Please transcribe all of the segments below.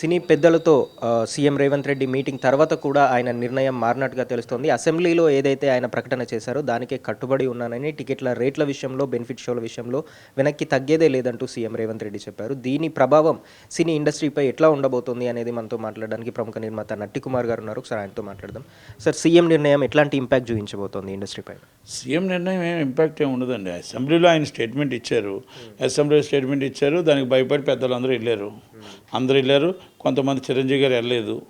సినీ పెద్దలతో CM Revanth Reddy meeting తర్వాత కూడా ఆయన నిర్ణయం మారినట్టుగా తెలుస్తోంది. అసెంబ్లీలో ఏదైతే ఆయన ప్రకటన చేశారో దానికే కట్టుబడి ఉన్నానని టికెట్ల రేట్ల విషయంలో బెనిఫిట్ షోల విషయంలో వెనక్కి తగ్గేదే లేదంటూ సీఎం రేవంత్ రెడ్డి చెప్పారు. దీని ప్రభావం సినీ ఇండస్ట్రీపై ఎట్లా ఉండబోతోంది అనేది మనతో మాట్లాడడానికి ప్రముఖ నిర్మాత నట్టి కుమార్ గారు ఉన్నారు. సార్ ఆయనతో మాట్లాడదాం. సార్ సీఎం నిర్ణయం ఎట్లాంటి ఇంపాక్ట్ చూపించబోతోంది ఇండస్ట్రీపై? సీఎం నిర్ణయం ఏం ఇంపాక్ట్ ఏమి ఉండదండి. అసెంబ్లీలో ఆయన స్టేట్మెంట్ ఇచ్చారు. అసెంబ్లీలో స్టేట్మెంట్ ఇచ్చారు. దానికి భయపడి పెద్దలు అందరూ వెళ్ళారు. అందరూ వెళ్ళారు. కొంతమంది చిరంజీవి గారు వెళ్ళలేదు.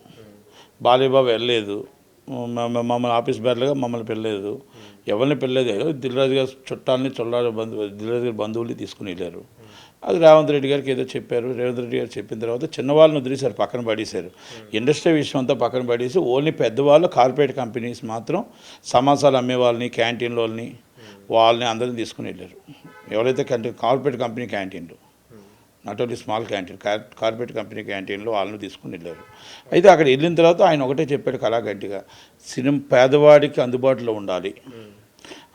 బాలీబాబు వెళ్ళలేదు. మమ్మల్ని ఆఫీస్ బేర్లుగా మమ్మల్ని పెళ్ళలేదు. ఎవరిని పెళ్ళలేదు. ఏదో దిల్రాజు గారు చుట్టాలని చొల్లారు బంధు దిల్రాజు గారి బంధువుల్ని తీసుకుని వెళ్ళారు. అది రేవంత్ రెడ్డి గారికి ఏదో చెప్పారు. రేవంత్ రెడ్డి గారు చెప్పిన తర్వాత చిన్నవాళ్ళని వదిలేశారు పక్కన పడేశారు. ఇండస్ట్రీ విషయం అంతా పక్కన పడేసి ఓన్లీ పెద్దవాళ్ళు కార్పొరేట్ కంపెనీస్ మాత్రం సమాసాలు అమ్మే వాళ్ళని క్యాంటీన్ వాళ్ళని వాళ్ళని అందరిని తీసుకుని వెళ్ళారు. ఎవరైతే కంటే కార్పొరేట్ కంపెనీ క్యాంటీన్లు. Not only small canteen corporate company క్యాంటీన్లో వాళ్ళని తీసుకుని వెళ్ళారు. అయితే అక్కడ వెళ్ళిన తర్వాత ఆయన ఒకటే చెప్పాడు కళాగంటిగా సినిమా పేదవాడికి అందుబాటులో ఉండాలి.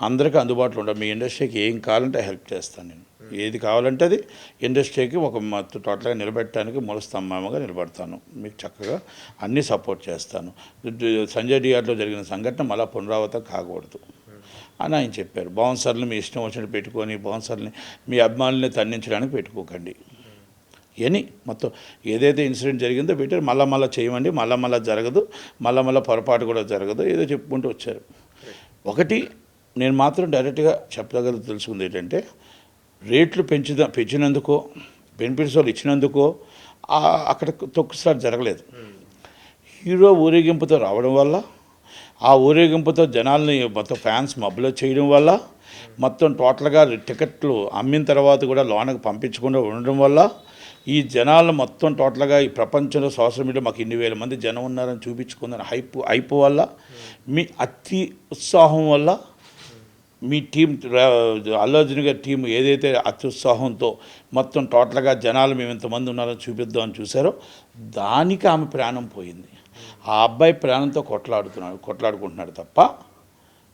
అందరికీ అందుబాటులో ఉండాలి. మీ ఇండస్ట్రీకి ఏం కావాలంటే హెల్ప్ చేస్తాను నేను. ఏది కావాలంటే అది ఇండస్ట్రీకి ఒక మత్తు టోటల్గా నిలబెట్టడానికి మూల స్తంభంగా నిలబడతాను. మీకు చక్కగా అన్నీ సపోర్ట్ చేస్తాను. సంజయ్ డిఆర్లో జరిగిన సంఘటన మళ్ళీ పునరావృతం కాకూడదు. అని ఆయన చెప్పారు. బౌన్సర్లు మీ ఇష్టం వచ్చినట్టు పెట్టుకొని బౌన్సర్ని మీ అభిమానుల్ని తన్నించడానికి పెట్టుకోకండి. అని మొత్తం ఏదైతే ఇన్సిడెంట్ జరిగిందో పెట్టారు మళ్ళా మళ్ళీ చేయమండి. మళ్ళా మళ్ళీ జరగదు. మళ్ళా మళ్ళీ పొరపాటు కూడా జరగదు. ఏదో చెప్పుకుంటూ వచ్చారు. ఒకటి నేను మాత్రం డైరెక్ట్గా చెప్పగల తెలుసుకుంది ఏంటంటే రేట్లు పెంచుదా పెంచినందుకో బెనిఫిట్స్ వాళ్ళు ఇచ్చినందుకో అక్కడ తొక్కుసారి జరగలేదు. హీరో ఊరేగింపుతో రావడం వల్ల ఆ ఊరేగింపుతో జనాల్ని మొత్తం ఫ్యాన్స్ మబ్బులో చేయడం వల్ల మొత్తం టోటల్గా టికెట్లు అమ్మిన తర్వాత కూడా లోనకు పంపించకుండా ఉండడం వల్ల ఈ జనాలు మొత్తం టోటల్గా ఈ ప్రపంచంలో సోషల్ మీడియా మాకు ఇన్ని వేల మంది జనం ఉన్నారని చూపించుకుందని హైప్ హైప్ వల్ల మీ అతి ఉత్సాహం వల్ల మీ టీం రా- అల్లు అర్జున్ గారి టీం ఏదైతే అత్యుత్సాహంతో మొత్తం టోటల్గా జనాలు మేము ఇంతమంది ఉన్నారని చూపిద్దామని చూసారో దానికి ఆమె ప్రాణం పోయింది. ఆ అబ్బాయి ప్రాణంతో కొట్లాడుతున్నాడు కొట్లాడుకుంటున్నాడు తప్ప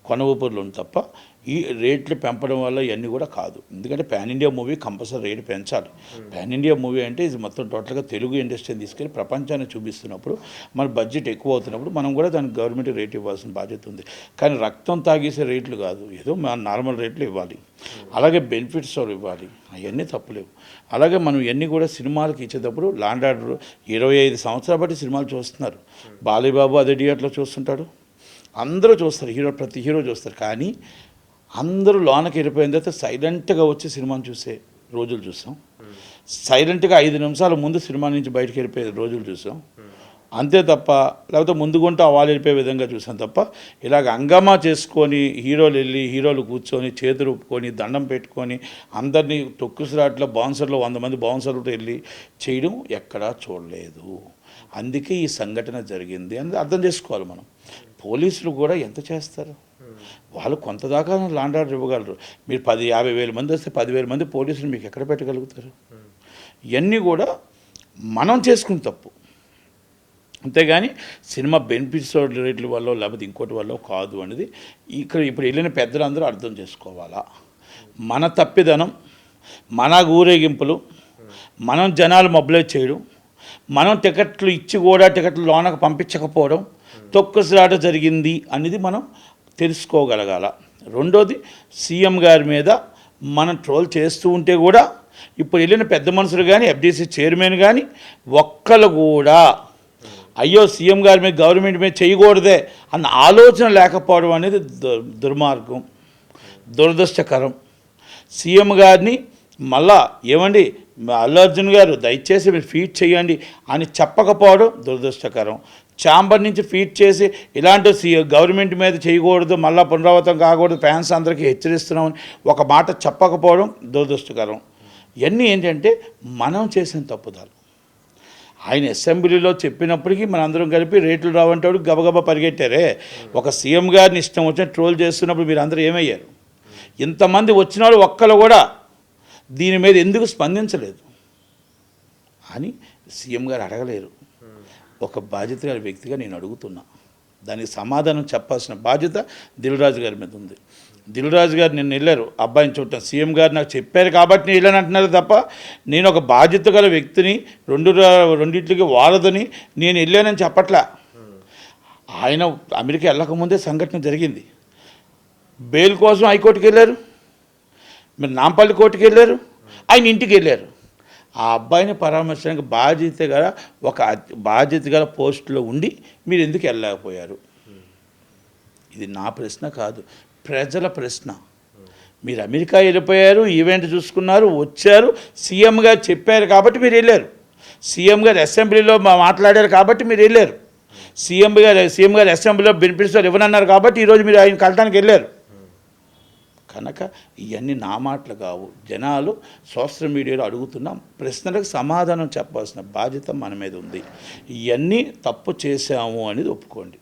కొన ఊపిరిలో ఉంది తప్ప ఈ రేట్లు పెంపడం వల్ల ఇవన్నీ కూడా కాదు. ఎందుకంటే pan India movie compulsory rate పెంచాలి. పాన్ ఇండియా మూవీ అంటే ఇది మొత్తం టోటల్గా తెలుగు ఇండస్ట్రీని తీసుకెళ్ళి ప్రపంచాన్ని చూపిస్తున్నప్పుడు మన బడ్జెట్ ఎక్కువ అవుతున్నప్పుడు మనం కూడా దానికి గవర్నమెంట్ రేట్ ఇవ్వాల్సిన బాధ్యత ఉంది. కానీ రక్తం తాగేసే రేట్లు కాదు. ఏదో మన నార్మల్ రేట్లు ఇవ్వాలి. అలాగే బెనిఫిట్స్ ఇవ్వాలి. అవన్నీ తప్పులేవు. అలాగే మనం ఇవన్నీ కూడా సినిమాలకు ఇచ్చేటప్పుడు లాండ్ ఆర్డర్ ఇరవై ఐదు సంవత్సరాలు బట్టి సినిమాలు చూస్తున్నారు. బాలీబాబు అదే థియేటర్లో చూస్తుంటాడు. అందరూ చూస్తారు హీరో ప్రతి హీరో చూస్తారు. కానీ అందరూ లోనకి వెళ్ళిపోయిన తర్వాత సైలెంట్గా వచ్చి సినిమాని చూసే రోజులు చూసాం. సైలెంట్గా ఐదు నిమిషాల ముందు సినిమా నుంచి బయటకు వెళ్ళిపోయే రోజులు చూసాం. అంతే తప్ప లేకపోతే ముందుకుంటూ వాళ్ళు వెళ్ళిపోయే విధంగా చూసాం తప్ప ఇలాగ అంగమా చేసుకొని హీరోలు వెళ్ళి హీరోలు కూర్చొని చేతులు ఒప్పుకొని దండం పెట్టుకొని అందరినీ తొక్కుసిరాట్లో బౌన్సర్లో వంద మంది బౌన్సర్లతో వెళ్ళి చేయడం ఎక్కడా చూడలేదు. అందుకే ఈ సంఘటన జరిగింది అని అర్థం చేసుకోవాలి మనం. పోలీసులు కూడా ఎంత చేస్తారు? వాళ్ళు కొంత దాకా లాండ్ ఆర్డర్ ఇవ్వగలరు. మీరు పది యాభై వేల మంది వస్తే పదివేల మంది పోలీసులు మీకు ఎక్కడ పెట్టగలుగుతారు? ఇవన్నీ కూడా మనం చేసుకుని తప్పు. అంతేగాని సినిమా బెనిఫిట్స్ రేట్ల వల్ల లేకపోతే ఇంకోటి వల్ల కాదు అనేది ఇక్కడ ఇప్పుడు వెళ్ళిన పెద్దలందరూ అర్థం చేసుకోవాలా? మన తప్పిదనం మన ఊరేగింపులు మనం జనాలు మొబిలైజ్ చేయడం మనం టికెట్లు ఇచ్చి కూడా టికెట్లు లోనకు పంపించకపోవడం తొక్కసిరాట జరిగింది అనేది మనం తెలుసుకోగలగాల. రెండోది సీఎం గారి మీద మనం ట్రోల్ చేస్తూ ఉంటే కూడా ఇప్పుడు వెళ్ళిన పెద్ద మనుషులు కానీ ఎఫ్డీసీ చైర్మన్ కానీ ఒక్కరు కూడా అయ్యో సీఎం గారి మీద గవర్నమెంట్ మీద చేయకూడదే అన్న ఆలోచన లేకపోవడం అనేది దు- దుర్మార్గం దురదృష్టకరం. సీఎం గారిని మళ్ళా ఏమండి అల్లు అర్జున్ గారు దయచేసి మీరు ఫీట్ చేయండి అని చెప్పకపోవడం దురదృష్టకరం. ఛాంబర్ నుంచి ఫీట్ చేసి ఇలాంటి సీ గవర్నమెంట్ మీద చేయకూడదు మళ్ళీ పునరావృతం కాకూడదు ఫ్యాన్స్ అందరికీ హెచ్చరిస్తున్నామని ఒక మాట చెప్పకపోవడం దురదృష్టకరం. ఇవన్నీ ఏంటంటే మనం చేసిన తప్పుదాలు. ఆయన అసెంబ్లీలో చెప్పినప్పటికీ మనందరం కలిపి రేట్లు రావంటాడు గబగబా పరిగెట్టారే. ఒక సీఎం గారిని ఇష్టం వచ్చిన ట్రోల్ చేస్తున్నప్పుడు మీరు అందరూ ఏమయ్యారు? ఇంతమంది వచ్చిన వాళ్ళు ఒక్కరు కూడా దీని మీద ఎందుకు స్పందించలేదు? అని సీఎం గారు అడగలేరు. ఒక బాధ్యత గారి వ్యక్తిగా నేను అడుగుతున్నా. దానికి సమాధానం చెప్పాల్సిన బాధ్యత దిల్రాజు గారి మీద ఉంది. దిల్ రాజు గారు నిన్ను వెళ్ళారు. అబ్బాయిని చూడటం సీఎం గారు నాకు చెప్పారు కాబట్టి నేను వెళ్ళానంటున్నారు తప్ప నేను ఒక బాధ్యత గల వ్యక్తిని రెండు రెండింటికి వారదని నేను వెళ్ళానని చెప్పట్లా. ఆయన అమెరికా వెళ్ళకముందే సంఘటన జరిగింది. బెయిల్ కోసం హైకోర్టుకి వెళ్ళారు. మీరు నాంపల్లి కోర్టుకి వెళ్ళారు? ఆయన ఇంటికి వెళ్ళారు. ఆ అబ్బాయిని పరామర్శించడానికి బాధ్యత గల ఒక బాధ్యత గల పోస్టులో ఉండి మీరు ఎందుకు వెళ్ళలేకపోయారు? ఇది నా ప్రశ్న కాదు ప్రజల ప్రశ్న. మీరు అమెరికా వెళ్ళిపోయారు ఈవెంట్ చూసుకున్నారు వచ్చారు సీఎం గారు చెప్పారు కాబట్టి మీరు వెళ్ళారు. సీఎం గారు అసెంబ్లీలో మా- మాట్లాడారు కాబట్టి మీరు వెళ్ళారు. సీఎం గారు సీఎం గారు అసెంబ్లీలో బెనిఫిట్స్ ఇవ్వనన్నారు కాబట్టి ఈరోజు మీరు ఆయన కలటానికి వెళ్ళారు. కనుక ఇవన్నీ నా మాటలు కావు. జనాలు సోషల్ మీడియాలో అడుగుతున్న ప్రశ్నలకు సమాధానం చెప్పాల్సిన బాధ్యత మన మీద ఉంది. ఇవన్నీ తప్పు చేశాము అనేది ఒప్పుకోండి.